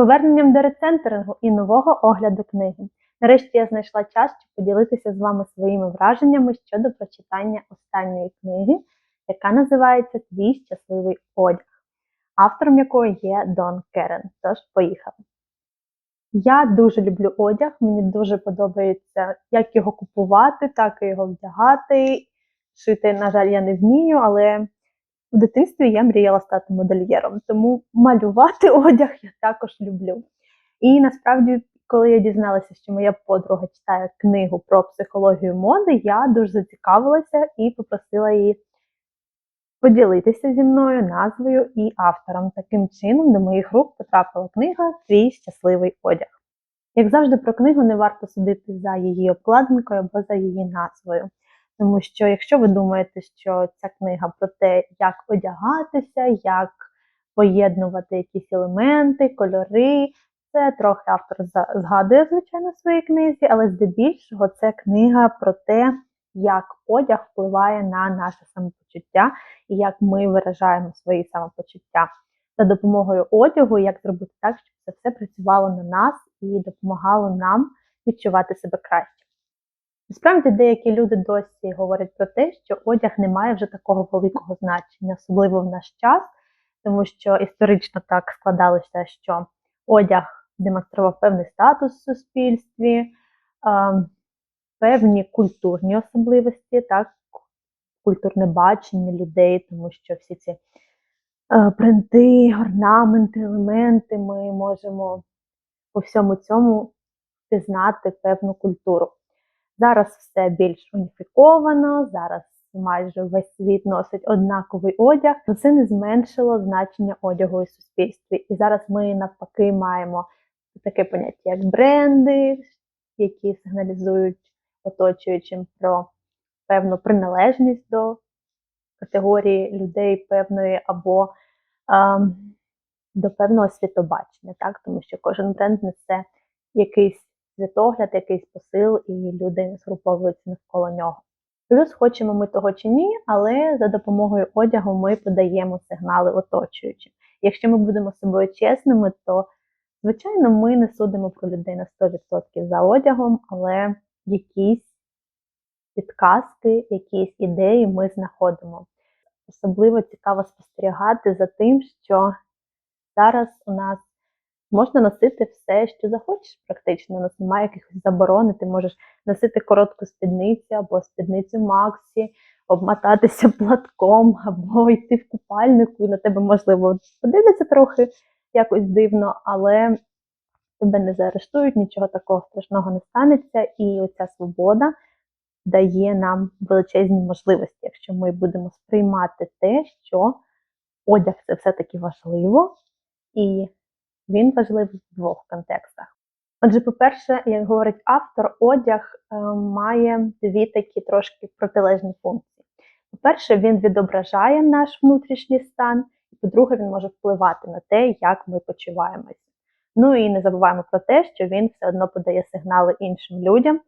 поверненням до рецентерингу і нового огляду книги. Нарешті я знайшла час, щоб поділитися з вами своїми враженнями щодо прочитання останньої книги, яка називається Твій щасливий одяг, автором якої є Дон Керен. Тож, поїхали. Я дуже люблю одяг, мені дуже подобається, як його купувати, так і його вдягати. Шити, на жаль, я не вмію, але в дитинстві я мріяла стати модельєром, тому малювати одяг я також люблю. І насправді, коли я дізналася, що моя подруга читає книгу про психологію моди, я дуже зацікавилася і попросила її поділитися зі мною назвою і автором. Таким чином, до моїх рук потрапила книга Твій щасливий одяг. Як завжди, про книгу не варто судити за її обкладинкою або за її назвою. Тому що, якщо ви думаєте, що ця книга про те, як одягатися, як поєднувати якісь елементи, кольори, це трохи автор згадує, звичайно, в своїй книзі, але здебільшого це книга про те, як одяг впливає на наше самопочуття і як ми виражаємо свої самопочуття. За допомогою одягу, як зробити так, щоб це все працювало на нас і допомагало нам відчувати себе краще. Насправді, деякі люди досі говорять про те, що одяг не має вже такого великого значення, особливо в наш час, тому що історично так складалося, що одяг демонстрував певний статус в суспільстві, певні культурні особливості, так, культурне бачення людей, тому що всі ці принти, орнаменти, елементи ми можемо по всьому цьому пізнати певну культуру. Зараз все більш уніфіковано, зараз майже весь світ носить однаковий одяг, але це не зменшило значення одягу у суспільстві. І зараз ми навпаки маємо таке поняття, як бренди, які сигналізують оточуючим про певну приналежність до категорії людей певної або а, до певного світобачення, так? тому що кожен бренд несе якийсь світогляд, якийсь посил, і люди згруповуються навколо нього. Плюс, хочемо ми того чи ні, але за допомогою одягу ми подаємо сигнали оточуючим. Якщо ми будемо з собою чесними, то, звичайно, ми не судимо про людей на 100% за одягом, але якісь підказки, якісь ідеї ми знаходимо. Особливо цікаво спостерігати за тим, що зараз у нас Можна носити все, що захочеш, практично. У нас немає якихось заборони. Ти можеш носити коротку спідницю або спідницю Максі, обмотатися платком, або йти в купальнику. На тебе, можливо, подивляться трохи якось дивно, але тебе не заарештують, нічого такого страшного не станеться. І оця свобода дає нам величезні можливості, якщо ми будемо сприймати те, що одяг це все-таки важливо. і він важливий в двох контекстах. Отже, по-перше, як говорить автор, одяг е, має дві такі трошки протилежні функції. По-перше, він відображає наш внутрішній стан, і по-друге, він може впливати на те, як ми почуваємося. Ну і не забуваємо про те, що він все одно подає сигнали іншим людям.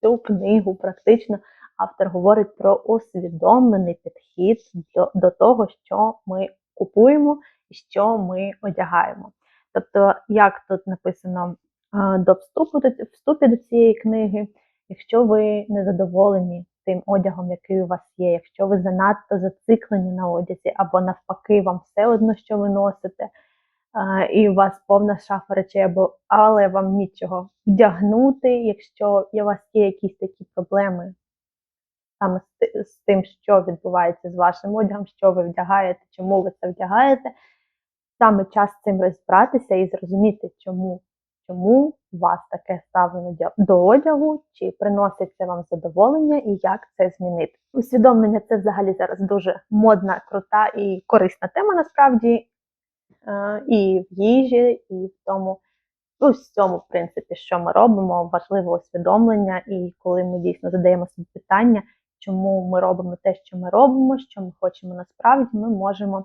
Цю книгу практично автор говорить про усвідомлений підхід до, до того, що ми купуємо і що ми одягаємо. Тобто, як тут написано до вступу до вступі до цієї книги, якщо ви не задоволені тим одягом, який у вас є, якщо ви занадто зациклені на одязі, або навпаки, вам все одно, що ви носите, і у вас повна шафа речей, або але вам нічого вдягнути, якщо у вас є якісь такі проблеми саме з тим, що відбувається з вашим одягом, що ви вдягаєте, чому ви це вдягаєте саме час з цим розібратися і зрозуміти, чому чому у вас таке ставлення до одягу, чи приносить це вам задоволення і як це змінити. Усвідомлення це взагалі зараз дуже модна, крута і корисна тема насправді е, і в їжі, і в тому. У всьому, в принципі, що ми робимо, важливе усвідомлення, і коли ми дійсно задаємо собі питання, чому ми робимо те, що ми робимо, що ми хочемо насправді, ми можемо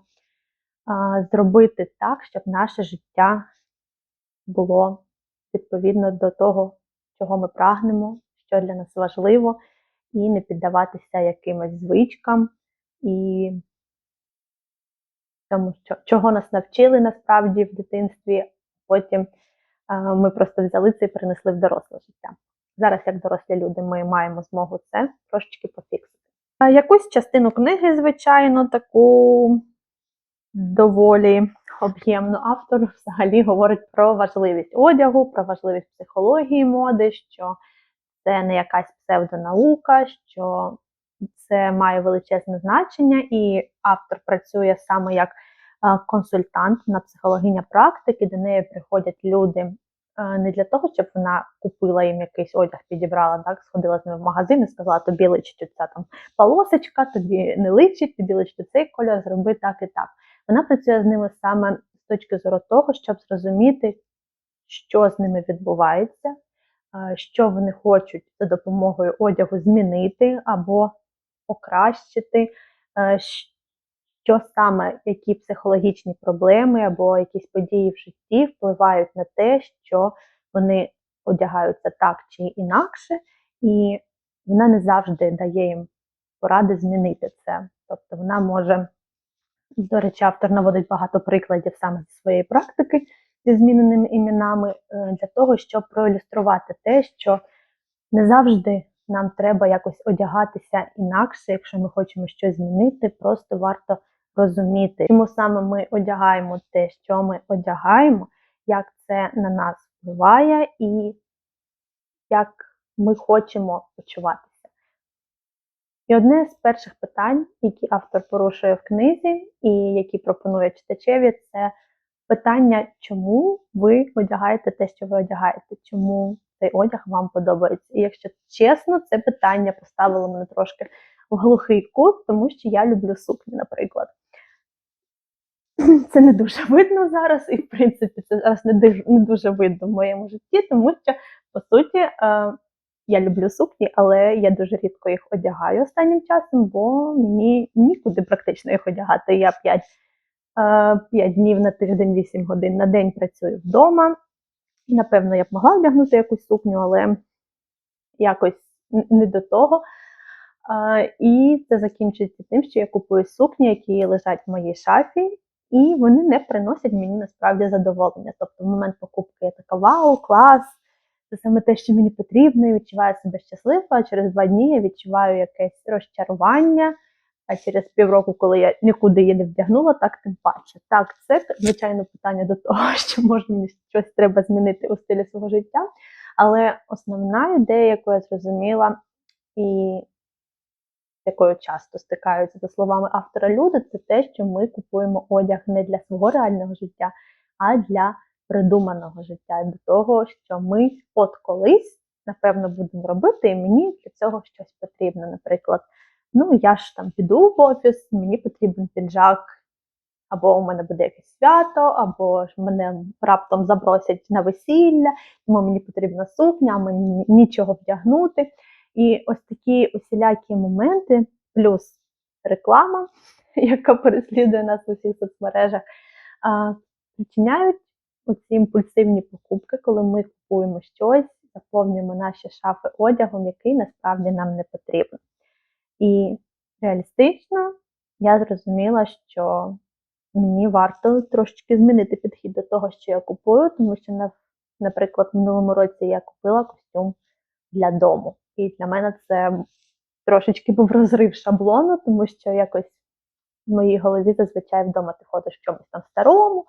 зробити так, щоб наше життя було відповідно до того, чого ми прагнемо, що для нас важливо, і не піддаватися якимось звичкам і тому, що, чого нас навчили насправді в дитинстві, потім ми просто взяли це і перенесли в доросле життя. Зараз, як дорослі люди, ми маємо змогу це трошечки пофіксити. Якусь частину книги, звичайно, таку доволі об'ємну автор взагалі говорить про важливість одягу, про важливість психології моди, що це не якась псевдонаука, що це має величезне значення, і автор працює саме як е, консультант на психологиня практики, до неї приходять люди е, не для того, щоб вона купила їм якийсь одяг, підібрала, так, сходила з ними в магазин і сказала, тобі личить ця там полосочка, тобі не личить, тобі личить цей кольор, зроби так і так. Вона працює з ними саме з точки зору того, щоб зрозуміти, що з ними відбувається, що вони хочуть за допомогою одягу змінити або покращити, що саме, які психологічні проблеми або якісь події в житті впливають на те, що вони одягаються так чи інакше, і вона не завжди дає їм поради змінити це. Тобто вона може, до речі, автор наводить багато прикладів саме зі своєї практики зі зміненими іменами, е, для того, щоб проілюструвати те, що не завжди нам треба якось одягатися інакше, якщо ми хочемо щось змінити, просто варто розуміти, чому саме ми одягаємо те, що ми одягаємо, як це на нас впливає і як ми хочемо почуватися. І одне з перших питань, які автор порушує в книзі, і які пропонує читачеві, це питання, чому ви одягаєте те, що ви одягаєте, чому цей одяг вам подобається. І якщо чесно, це питання поставило мене трошки в глухий кут, тому що я люблю сукні, наприклад. Це не дуже видно зараз, і в принципі це зараз не дуже, видно в моєму житті, тому що, по суті, е, я люблю сукні, але я дуже рідко їх одягаю останнім часом, бо мені нікуди практично їх одягати. Я 5, 5 е, днів на тиждень, 8 годин на день працюю вдома. Напевно, я б могла вдягнути якусь сукню, але якось не до того. І це закінчується тим, що я купую сукні, які лежать в моїй шафі, і вони не приносять мені насправді задоволення. Тобто, в момент покупки я така вау, клас! Це саме те, що мені потрібно, і відчуваю себе щасливо, а через два дні я відчуваю якесь розчарування. А через півроку, коли я нікуди її не вдягнула, так тим паче. Так, це звичайно питання до того, що може мені щось треба змінити у стилі свого життя. Але основна ідея, яку я зрозуміла, і якою часто стикаються за словами автора люди, це те, що ми купуємо одяг не для свого реального життя, а для придуманого життя, до того, що ми от колись, напевно, будемо робити, і мені для цього щось потрібно. Наприклад, ну я ж там піду в офіс, мені потрібен піджак. Або у мене буде якесь свято, або ж мене раптом запросять на весілля, тому мені потрібна сукня, а мені нічого вдягнути. І ось такі усілякі моменти, плюс реклама, яка переслідує нас в усіх соцмережах, причиняють оці імпульсивні покупки, коли ми купуємо щось, заповнюємо наші шафи одягом, який насправді нам не потрібен. І реалістично я зрозуміла, що мені варто трошечки змінити підхід до того, що я купую, тому що, наприклад, в минулому році я купила костюм для дому. І для мене це трошечки був розрив шаблону, тому що якось в моїй голові зазвичай вдома ти ходиш в чомусь там старому.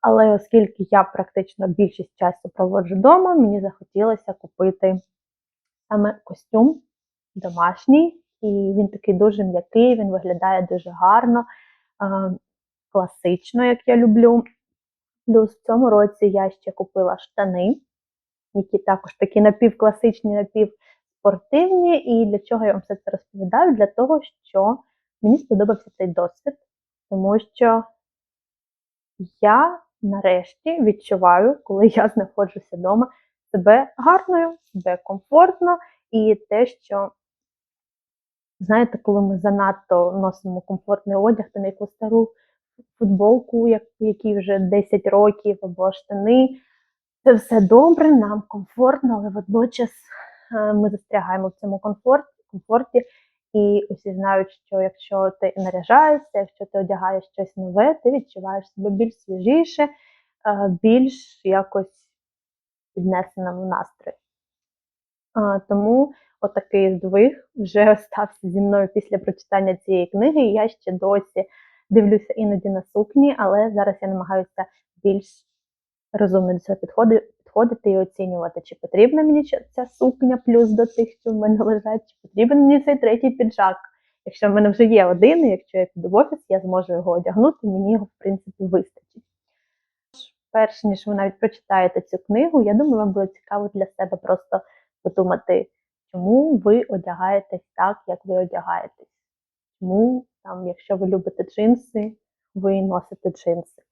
Але оскільки я практично більшість часу проводжу вдома, мені захотілося купити саме костюм домашній, і він такий дуже м'який, він виглядає дуже гарно, класично, як я люблю. Плюс в цьому році я ще купила штани які також такі напівкласичні, напівспортивні. І для чого я вам все це розповідаю? Для того, що мені сподобався цей досвід, тому що я нарешті відчуваю, коли я знаходжуся вдома, себе гарною, себе комфортно, і те, що, знаєте, коли ми занадто носимо комфортний одяг, на якусь стару футболку, якій вже 10 років, або штани. Це все добре, нам комфортно, але водночас е, ми застрягаємо в цьому комфорті, комфорті. І усі знають, що якщо ти наряжаєшся, якщо ти одягаєш щось нове, ти відчуваєш себе більш свіжіше, е, більш якось піднесеному настрої. Тому отакий здвиг вже стався зі мною після прочитання цієї книги. Я ще досі дивлюся іноді на сукні, але зараз я намагаюся більш розумно до цього підходи- підходити і оцінювати, чи потрібна мені ця- сукня плюс до тих, що в мене лежать, чи потрібен мені цей третій піджак. Якщо в мене вже є один, і якщо я піду в офіс, я зможу його одягнути, мені його, в принципі, вистачить. Перш ніж ви навіть прочитаєте цю книгу, я думаю, вам буде цікаво для себе просто подумати, чому ви одягаєтесь так, як ви одягаєтесь. Чому, там, якщо ви любите джинси, ви носите джинси.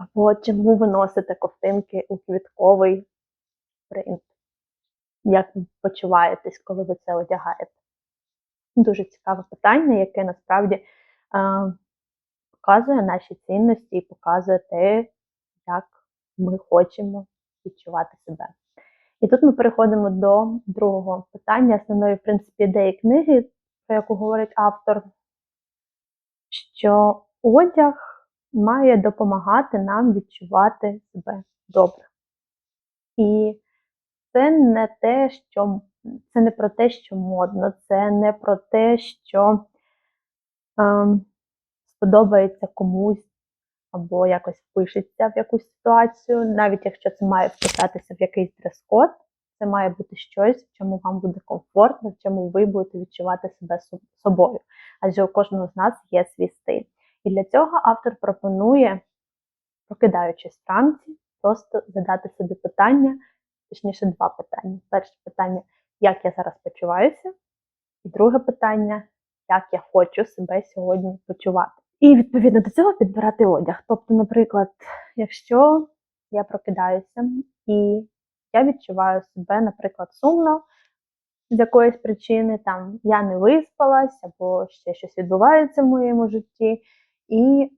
Або чому ви носите ковтинки у квітковий принт? Як ви почуваєтесь, коли ви це одягаєте? Дуже цікаве питання, яке насправді е, показує наші цінності і показує те, як ми хочемо відчувати себе. І тут ми переходимо до другого питання, основної, в принципі, ідеї книги, про яку говорить автор, що одяг має допомагати нам відчувати себе добре. І це не те, що це не про те, що модно, це не про те, що ем, сподобається комусь або якось впишеться в якусь ситуацію, навіть якщо це має вписатися в якийсь дрес-код, це має бути щось, в чому вам буде комфортно, в чому ви будете відчувати себе собою. Адже у кожного з нас є свій стиль. І для цього автор пропонує, прокидаючись вранці, просто задати собі питання, точніше, два питання. Перше питання, як я зараз почуваюся, і друге питання, як я хочу себе сьогодні почувати. І відповідно до цього підбирати одяг. Тобто, наприклад, якщо я прокидаюся і я відчуваю себе, наприклад, сумно з якоїсь причини, там я не виспалась, або ще щось відбувається в моєму житті, і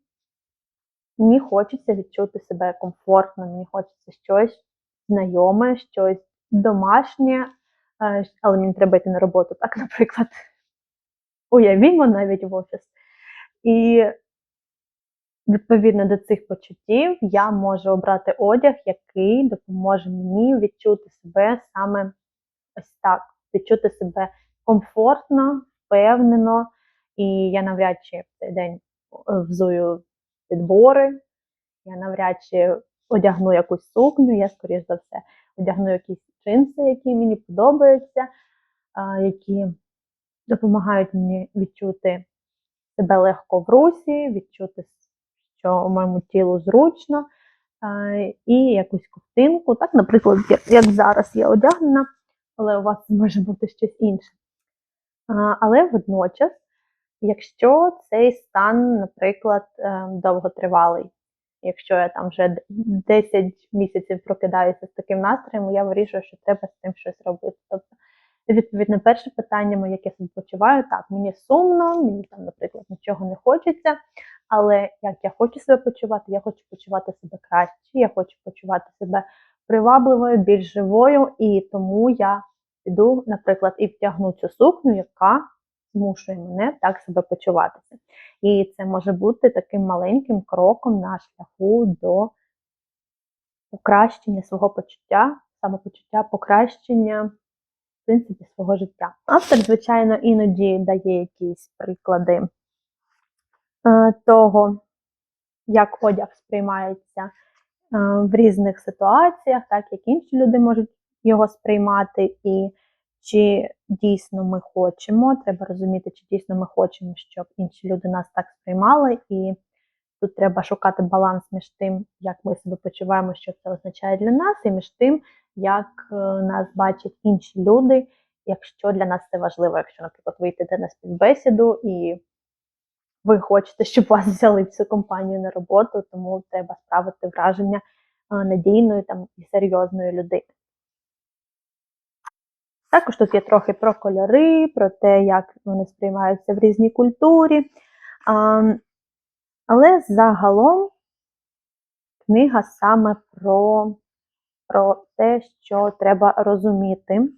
мені хочеться відчути себе комфортно, мені хочеться щось знайоме, щось домашнє, е, але мені треба йти на роботу, так, наприклад. Уявімо навіть в офіс. І відповідно до цих почуттів я можу обрати одяг, який допоможе мені відчути себе саме ось так, відчути себе комфортно, впевнено, і я навряд чи в цей день взую підбори, я навряд чи одягну якусь сукню, я, скоріш за все, одягну якісь джинси, які мені подобаються, які допомагають мені відчути себе легко в русі, відчути, що моєму тілу зручно, і якусь ковтинку. Так, наприклад, як зараз я одягнена, але у вас може бути щось інше. Але водночас, якщо цей стан, наприклад, е, довготривалий, якщо я там вже 10 місяців прокидаюся з таким настроєм, я вирішую, що треба з цим щось робити. Тобто, відповідно, перше питання моє, як я себе почуваю, так, мені сумно, мені там, наприклад, нічого не хочеться, але як я хочу себе почувати, я хочу почувати себе краще, я хочу почувати себе привабливою, більш живою, і тому я піду, наприклад, і втягну цю сукню, яка змушує мене так себе почуватися. І це може бути таким маленьким кроком на шляху до покращення свого почуття, самопочуття, покращення, в принципі, свого життя. Автор, звичайно, іноді дає якісь приклади е, того, як одяг сприймається е, в різних ситуаціях, так як інші люди можуть його сприймати, і чи дійсно ми хочемо, треба розуміти, чи дійсно ми хочемо, щоб інші люди нас так сприймали, і тут треба шукати баланс між тим, як ми себе почуваємо, що це означає для нас, і між тим, як е, нас бачать інші люди, якщо для нас це важливо, якщо, наприклад, ви йдете на співбесіду і ви хочете, щоб вас взяли в цю компанію на роботу, тому треба справити враження е, надійної там і серйозної людини. Також тут є трохи про кольори, про те, як вони сприймаються в різній культурі. А, але загалом книга саме про, про те, що треба розуміти,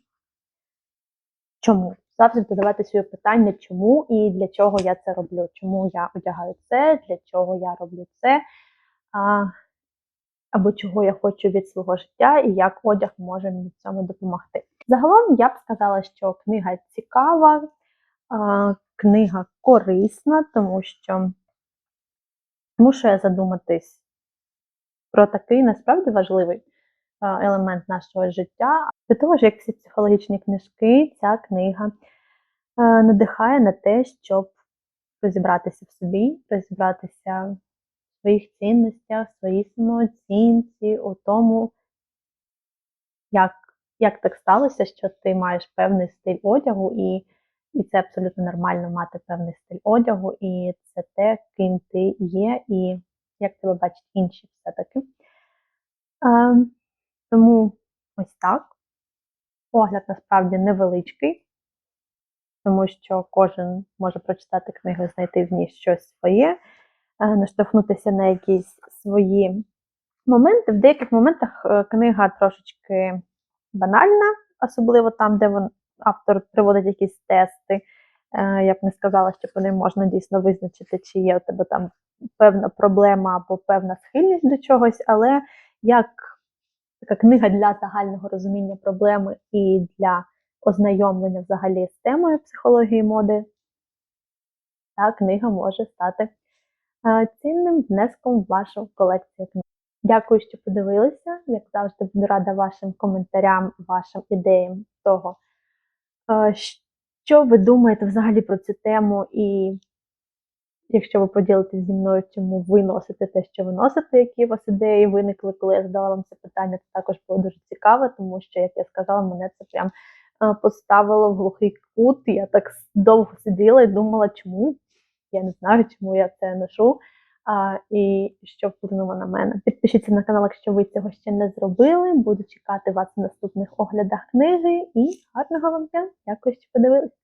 чому. Завжди задавати собі питання, чому і для чого я це роблю, чому я одягаю це, для чого я роблю це. А, або чого я хочу від свого життя, і як одяг може мені в цьому допомогти. Загалом я б сказала, що книга цікава, книга корисна, тому що змушує задуматись про такий насправді важливий елемент нашого життя. До того ж, як всі психологічні книжки, ця книга надихає на те, щоб розібратися в собі, розібратися в своїх цінностях, в своїй самооцінці, у тому, як, як так сталося, що ти маєш певний стиль одягу, і, і це абсолютно нормально мати певний стиль одягу, і це те, ким ти є, і як тебе бачать інші все-таки. А, тому ось так. Огляд насправді невеличкий, тому що кожен може прочитати книгу, знайти в ній щось своє, е, наштовхнутися на якісь свої моменти. В деяких моментах е, книга трошечки банальна, особливо там, де він, автор приводить якісь тести. Е, Я б не сказала, що по ним можна дійсно визначити, чи є у тебе там певна проблема або певна схильність до чогось, але як така книга для загального розуміння проблеми і для ознайомлення взагалі з темою психології моди, та книга може стати е, цінним внеском в вашу колекцію книг. Дякую, що подивилися. Як завжди, буду рада вашим коментарям, вашим ідеям того, е, що ви думаєте взагалі про цю тему, і якщо ви поділитесь зі мною, чому ви носите те, що ви носите, які у вас ідеї виникли, коли я задала вам це питання, це також було дуже цікаво, тому що, як я сказала, мене це прям е, поставило в глухий кут. Я так довго сиділа і думала, чому. Я не знаю, чому я це ношу а, і що вплинуло на мене. Підпишіться на канал, якщо ви цього ще не зробили. Буду чекати вас в наступних оглядах книги. І гарного вам дня! Дякую, що подивилися!